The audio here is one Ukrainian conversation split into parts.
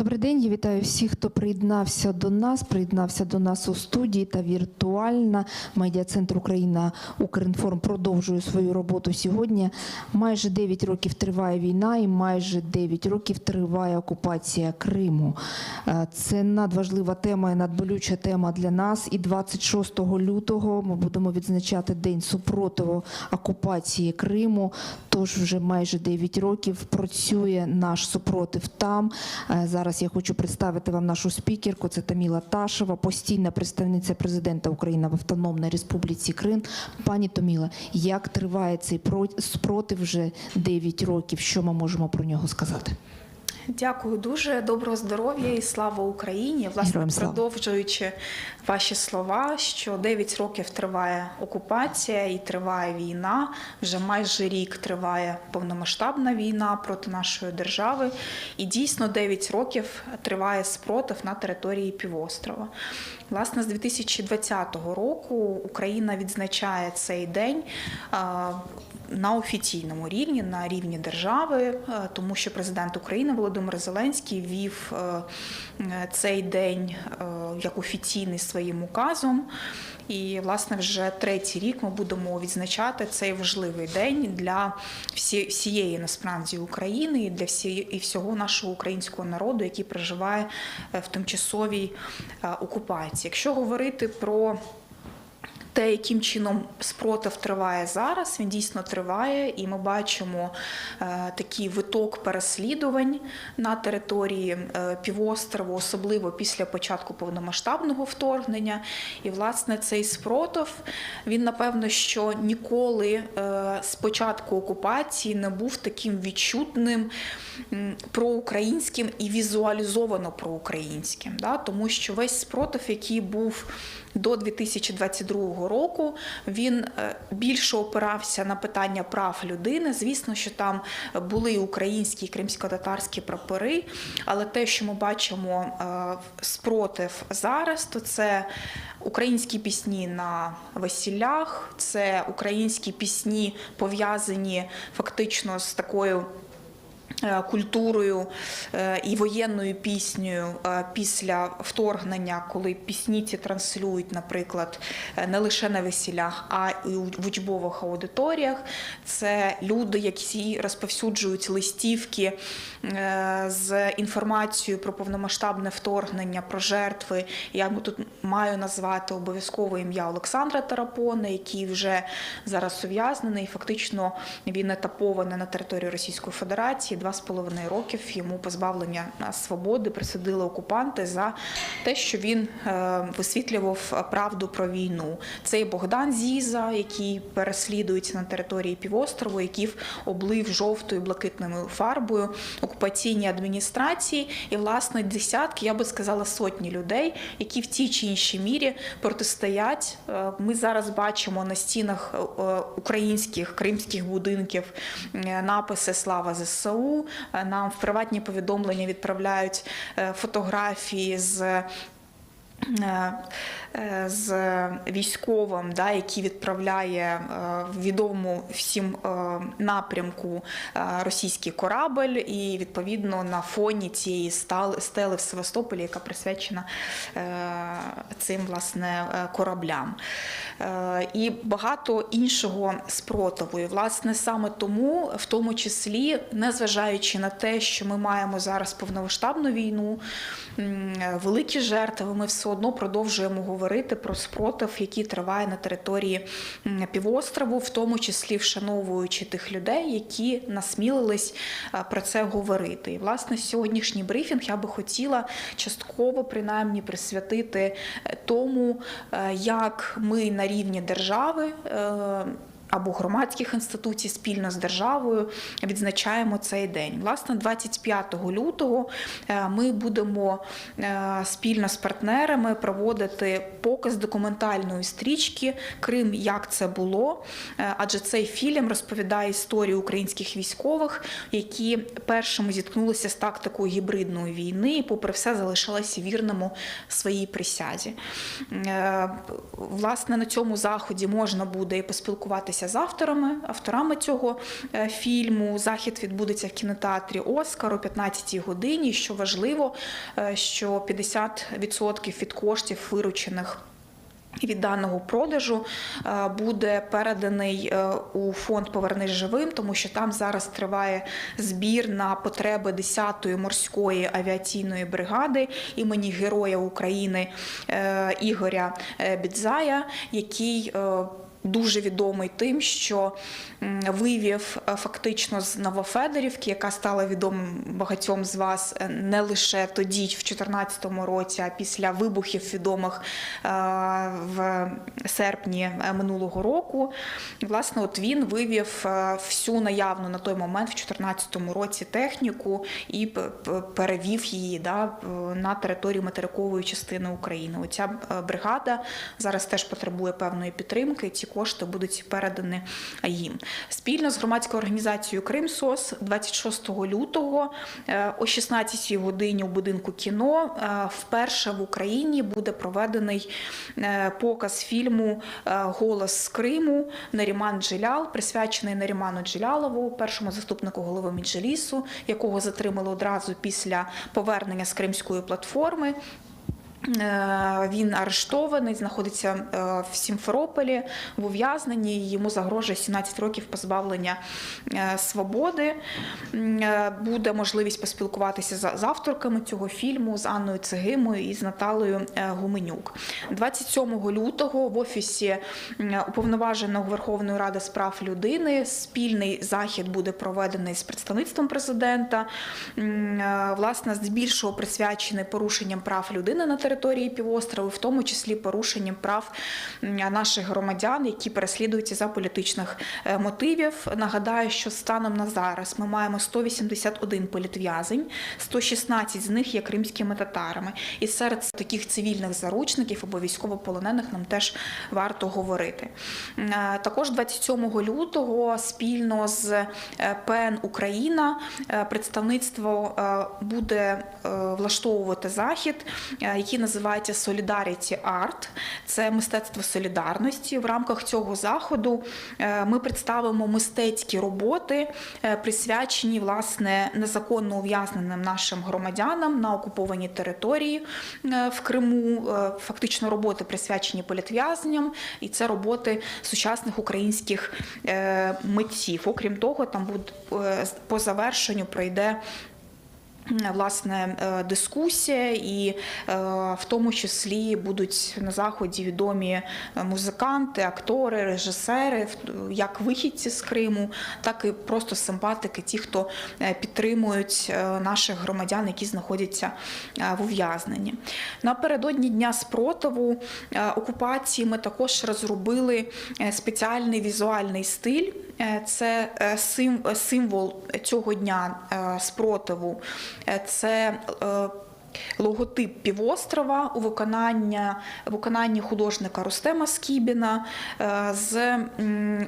Добрий день, я вітаю всіх, хто приєднався до нас. Приєднався до нас у студії та віртуально. Медіа-центр Україна Укрінформ продовжує свою роботу сьогодні. Майже 9 років триває війна, і майже 9 років триває окупація Криму. Е, Це надважлива тема і надболюча тема для нас. І 26 лютого ми будемо відзначати день супротиву окупації Криму. Тож вже майже 9 років працює наш супротив там. Е, Зараз я хочу представити вам нашу спікерку. Це Таміла Ташева, постійна представниця президента України в Автономній Республіці Крим. Пані Томіла, як триває цей про- спротив вже 9 років? Що ми можемо про нього сказати? Дякую дуже. Доброго здоров'я і слава Україні. Власне, Героям продовжуючи ваші слова, що 9 років триває окупація і триває війна. Вже майже рік триває повномасштабна війна проти нашої держави. І дійсно 9 років триває спротив на території півострова. Власне, з 2020 року Україна відзначає цей день. На офіційному рівні, на рівні держави, е, тому що президент України Володимир Зеленський ввів е, е, цей день як офіційний своїм указом. І, власне, вже третій рік ми будемо відзначати цей важливий день для всі- всієї насправді України і для всієї і всього нашого українського народу, який проживає в тимчасовій окупації. Якщо говорити про те, яким чином спротив триває зараз, він дійсно триває, і ми бачимо е, такий виток переслідувань на території е, півострову, особливо після початку повномасштабного вторгнення. І власне цей спротив він напевно що ніколи е, з початку окупації не був таким відчутним проукраїнським і візуалізовано проукраїнським, да? тому що весь спротив, який був до 2022 року, він е, більше опирався на питання прав людини. Звісно, що там були українські і кримсько-татарські прапори, але те, що ми бачимо е, спротив зараз, то це українські пісні на весіллях, це українські пісні пов'язані фактично з такою. Е, Культурою е, і воєнною піснею е, після вторгнення, коли пісні ці транслюють, наприклад, не лише на весілях, а й у учбових аудиторіях. Це люди, які розповсюджують листівки з інформацією про повномасштабне вторгнення, про жертви. Я тут маю назвати обов'язково ім'я Олександра Тарапона, який вже зараз ув'язнений. Фактично він етапований на території Російської Федерації. Два з половиною років йому позбавлення свободи присудили окупанти за те, що він е, висвітлював правду про війну. Це і Богдан Зіза, який переслідується на території півострову, який облив жовтою блакитною фарбою окупаційні адміністрації, і власне десятки, я би сказала, сотні людей, які в тій чи іншій мірі протистоять. Е, Ми зараз бачимо на стінах е, українських кримських будинків написи Слава ЗСУ. Е, Нам в приватні повідомлення відправляють е, фотографії з. Е, З військовим, да, який відправляє е, в відомому всім е, напрямку російський корабель, і відповідно на фоні цієї стели в Севастополі, яка присвячена цим власне кораблям. І багато іншого спротиву. І, власне, саме тому, в тому числі, незважаючи на те, що ми маємо зараз повномасштабну війну, великі жертви, ми все одно продовжуємо говорити про спротив, який триває на території півострову, в тому числі вшановуючи тих людей, які насмілились е, про це говорити. І власне сьогоднішній брифінг я би хотіла частково принаймні присвятити е, тому, е, як ми на рівні держави. Або громадських інституцій спільно з державою відзначаємо цей день. Власне, 25 лютого е, ми будемо е, спільно з партнерами проводити показ документальної стрічки Крим, як це було. Е, Адже цей фільм розповідає історію українських військових, які першими зіткнулися з тактикою гібридної війни, і попри все залишалися вірними своїй присязі. Власне, на цьому заході можна буде і поспілкуватися поспілкуватися з авторами, авторами цього е, фільму. Захід відбудеться в кінотеатрі Оскар о 15-й годині. Що важливо, е, що 50% від коштів виручених від даного продажу е, буде переданий у фонд Повернись живим, тому що там зараз триває збір на потреби 10-ї морської авіаційної бригади імені Героя України Ігоря Бідзая, який Дуже відомий тим, що вивів е, фактично з Новофедорівки, яка стала відомим багатьом з вас е, не лише тоді, в 2014 році, а після вибухів відомих е, в серпні минулого року. Власне, от він вивів всю наявну на той момент, в 2014 році, техніку і перевів її да, на територію материкової частини України. Оця бригада зараз теж потребує певної підтримки. Ці кошти будуть передані їм. Спільно з громадською організацією Кримсос 26 лютого е, о 16 годині у будинку кіно е, вперше в Україні буде проведений е, показ фільму Голос з Криму Наріман Джилял, присвячений Наріману Джилялову, першому заступнику голови Меджлісу, якого затримали одразу після повернення з Кримської платформи. Е, Він арештований, знаходиться е, в Сімферополі в ув'язненні. Йому загрожує 17 років позбавлення е, свободи. Буде можливість поспілкуватися з авторками цього фільму з Анною Цегимою і з Наталею е, Гуменюк. 27 лютого в офісі уповноваженого Верховної Ради з прав людини спільний захід буде проведений з представництвом президента. Власне, здебільшого присвячений порушенням прав людини на території півострову, в тому числі порушенням прав наших громадян, які переслідуються за політичних е, мотивів. Нагадаю, що станом на зараз ми маємо 181 політв'язень, 116 з них є кримськими татарами. І серед таких цивільних заручників або військовополонених нам теж варто говорити. Е, Також 27 лютого спільно з е, ПН Україна представництво буде влаштовувати захід, який називається Solidarity Art. Це мистецтво солідарності. В рамках цього заходу е, ми представимо мистецькі роботи, е, присвячені власне незаконно ув'язненим нашим громадянам на окупованій території е, в Криму. Фактично роботи присвячені політв'язням, і це роботи сучасних українських митців. Окрім того, там буде по завершенню пройде. Власне, е, дискусія, і е, в тому числі будуть на заході відомі е, музиканти, актори, режисери, як вихідці з Криму, так і просто симпатики, ті, хто підтримують наших громадян, які знаходяться в ув'язненні. Напередодні дня спротиву окупації ми також розробили спеціальний візуальний стиль. Е, Це е, сим- символ цього дня е, спротиву. Це логотип півострова у виконання, виконанні художника Рустема Скібіна. Е, З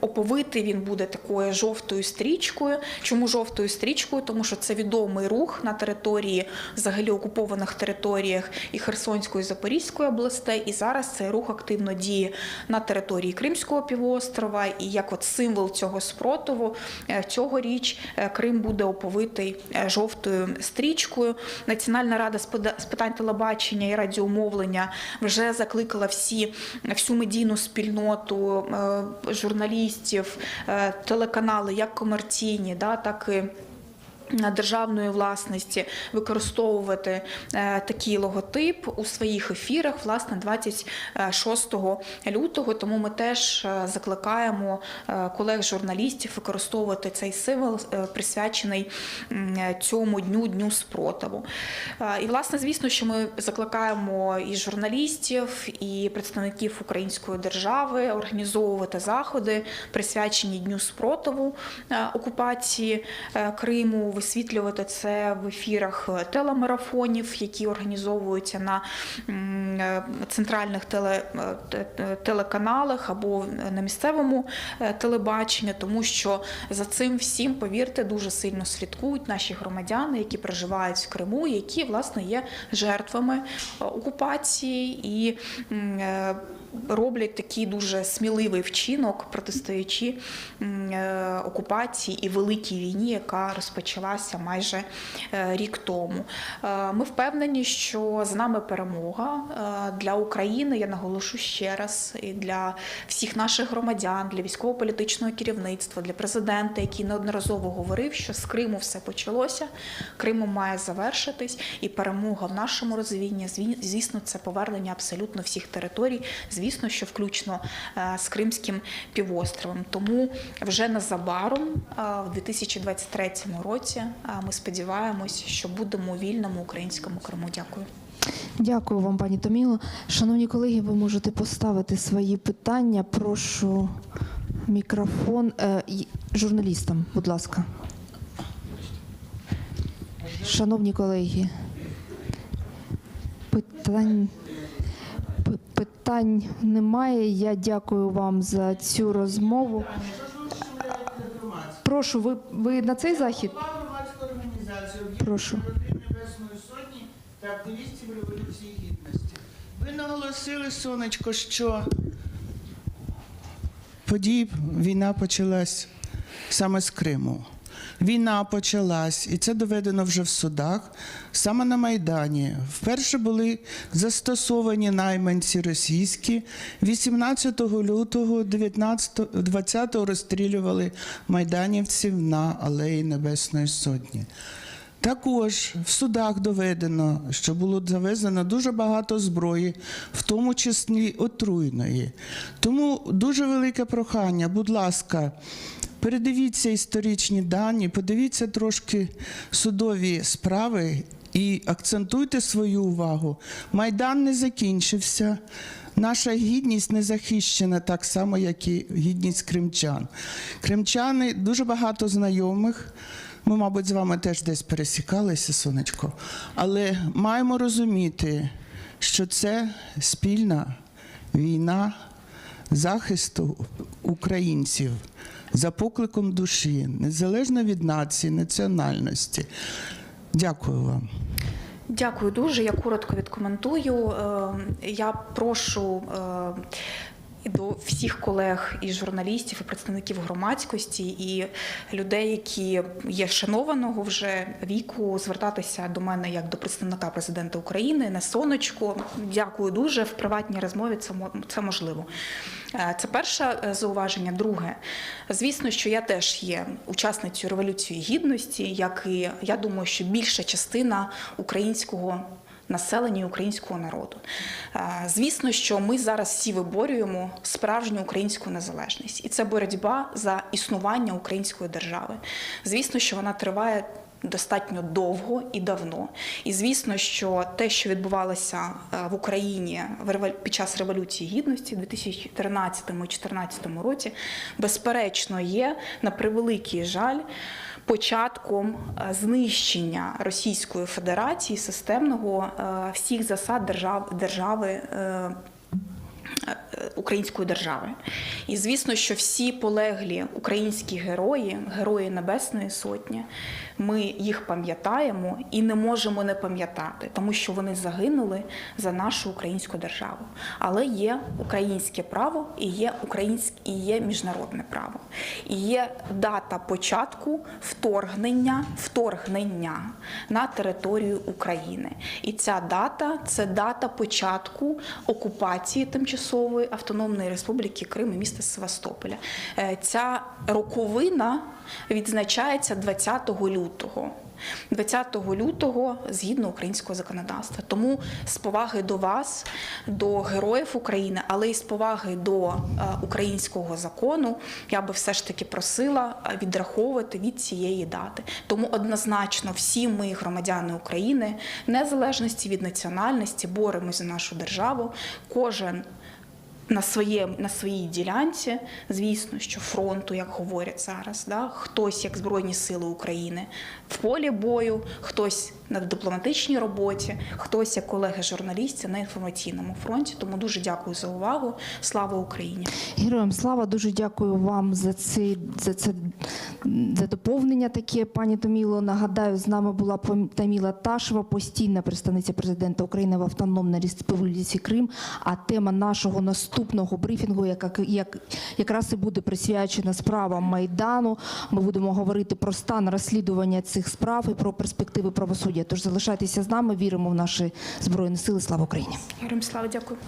оповитий він буде такою жовтою стрічкою. Чому жовтою стрічкою? Тому що це відомий рух на території взагалі окупованих територіях і Херсонської і Запорізької областей. І зараз цей рух активно діє на території Кримського півострова. І як от символ цього спротиву е, цьогоріч е, Крим буде оповитий жовтою стрічкою. Національна рада з питань телебачення і радіомовлення вже закликала всі всю медійну спільноту е, журналістів, е, телеканали, як комерційні, да, так і державної власності використовувати е, такий логотип у своїх ефірах, власне, 26 лютого. Тому ми теж е, закликаємо е, колег-журналістів використовувати цей символ, присвячений цьому дню, дню спротиву. І, власне, звісно, що ми закликаємо і журналістів, і представників української держави організовувати заходи, присвячені дню спротиву окупації Криму, висвітлювати це в ефірах е, телемарафонів, які організовуються на е, центральних теле, е, те- те- телеканалах або на місцевому телебаченні, тому що за цим всім, повірте, дуже сильно слідкують наші громадяни, які проживають в Криму, які власне є жертвами окупації і роблять такий дуже сміливий вчинок, протистоячи окупації і великій війні, яка розпочалася майже е, рік тому. Е, Ми впевнені, що з нами перемога Е, для України. Я наголошу ще раз і для всіх наших громадян, для військово-політичного керівництва, для президента, який неодноразово говорив, що з Криму все почалося. Криму має завершитись, і перемога в нашому розвінні, зві- звісно, це повернення абсолютно всіх територій. Звісно, що включно з Кримським півостровом. Тому вже незабаром, в 2023 році, е, ми сподіваємось, що будемо у вільному українському Криму. Дякую. Дякую вам, пані Томіло. Шановні колеги, ви можете поставити свої питання. Прошу мікрофон е, журналістам, будь ласка. Шановні колеги, питань, питань немає. Я дякую вам за цю розмову. Прошу, ви, ви на цей захід? Прошу. Небесної Сотні та активістів Революції Гідності. Ви наголосили, сонечко, що події війна почалась саме з Криму. Війна почалась, і це доведено вже в судах, саме на Майдані. Вперше були застосовані найманці російські. 18 лютого 19, 20 розстрілювали майданівців на Алеї Небесної Сотні. Також в судах доведено, що було завезено дуже багато зброї, в тому числі отруйної. Тому дуже велике прохання, будь ласка, передивіться історичні дані, подивіться трошки судові справи і акцентуйте свою увагу. Майдан не закінчився. Наша гідність не захищена так само, як і гідність кримчан. Кримчани дуже багато знайомих. Ми, мабуть, з вами теж десь пересікалися, сонечко. Але маємо розуміти, що це спільна війна захисту українців за покликом душі, незалежно від нації, національності. Дякую вам. Дякую дуже. Я коротко відкоментую. Е, Я прошу е, і до всіх колег і журналістів, і представників громадськості, і людей, які є шанованого вже віку, звертатися до мене як до представника президента України на сонечко. Дякую дуже. В приватній розмові це мо- це можливо. Е, Це перше е, зауваження. Друге, звісно, що я теж є учасницею революції гідності, як і я думаю, що більша частина українського. Населення і українського народу. Звісно, що ми зараз всі виборюємо справжню українську незалежність, і це боротьба за існування української держави. Звісно, що вона триває достатньо довго і давно. І звісно, що те, що відбувалося е, в Україні під час революції гідності у 2013-2014 році, безперечно, є на превеликий жаль. Початком е, знищення Російської Федерації системного е, всіх засад держав, держави е, української держави. І звісно, що всі полеглі українські герої, герої Небесної Сотні, ми їх пам'ятаємо і не можемо не пам'ятати, тому що вони загинули за нашу українську державу. Але є українське право і є українське і є міжнародне право. І є дата початку вторгнення, вторгнення на територію України. І ця дата це дата початку окупації тимчасової автономної республіки Крим і міста Севастополя. Е, Ця роковина відзначається 20 лютого. 20 лютого згідно українського законодавства. Тому з поваги до вас, до героїв України, але й з поваги до е, українського закону, я би все ж таки просила е, відраховувати від цієї дати. Тому однозначно всі ми, громадяни України, незалежності від національності, боремось за нашу державу. Кожен на, своє, на своїй ділянці, звісно, що фронту, як говорять зараз, да? хтось як Збройні Сили України в полі бою, хтось на дипломатичній роботі, хтось як колеги-журналісти на інформаційному фронті. Тому дуже дякую за увагу. Слава Україні! Героям слава, дуже дякую вам за це, за це за доповнення таке, пані Томіло. Нагадаю, з нами була Таміла Ташева, постійна представниця президента України в Автономній Республіці Крим. А тема нашого наступного наступного брифінгу, як, як якраз і буде присвячена справам майдану. Ми будемо говорити про стан розслідування цих справ і про перспективи правосуддя. Тож залишайтеся з нами. Віримо в наші збройні сили. Слава Україні! Героям слава, дякую.